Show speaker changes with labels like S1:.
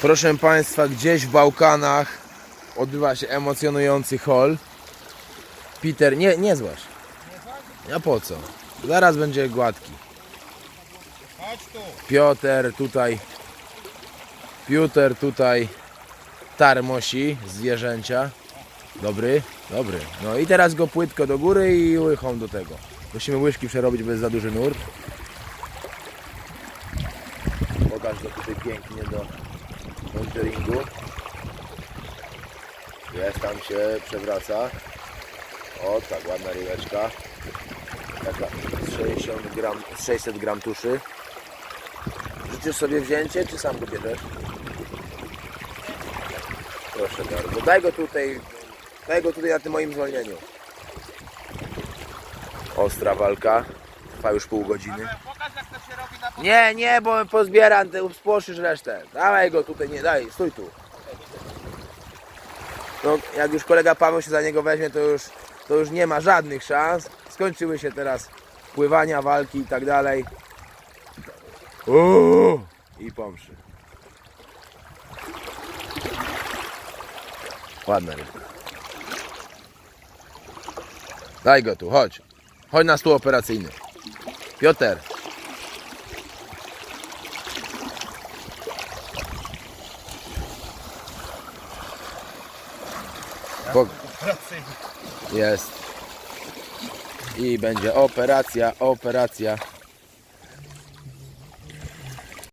S1: Proszę Państwa, gdzieś w Bałkanach odbywa się emocjonujący hol. Peter, nie, nie złaś. A po co? Zaraz będzie gładki. Piotr tutaj Piotr tutaj tarmosi zwierzęcia. Dobry, dobry. No i teraz go płytko do góry i łychą do tego. Musimy łyżki przerobić, bez za duży nurt. Pokaż go tutaj pięknie do monitoringu. Jest, tam się przewraca. O, tak, ładna rybeczka. Taka 60 gram, 600 gram tuszy. Życzysz sobie wzięcie, czy sam go bierzesz? Proszę bardzo. Daj go tutaj. Daj go tutaj na tym moim zwolnieniu. Ostra walka. Trwa już pół godziny. Nie, nie, bo pozbieram, ty spłoszysz resztę. Dawaj go tutaj, nie, daj, stój tu. No, jak już kolega Paweł się za niego weźmie, to już, to już nie ma żadnych szans. Skończyły się teraz pływania, walki i tak dalej. Uuu, I pomszy. Ładna rybka. Daj go tu, chodź. Chodź na stół operacyjny. Piotr. Po... Jest. I będzie operacja, operacja.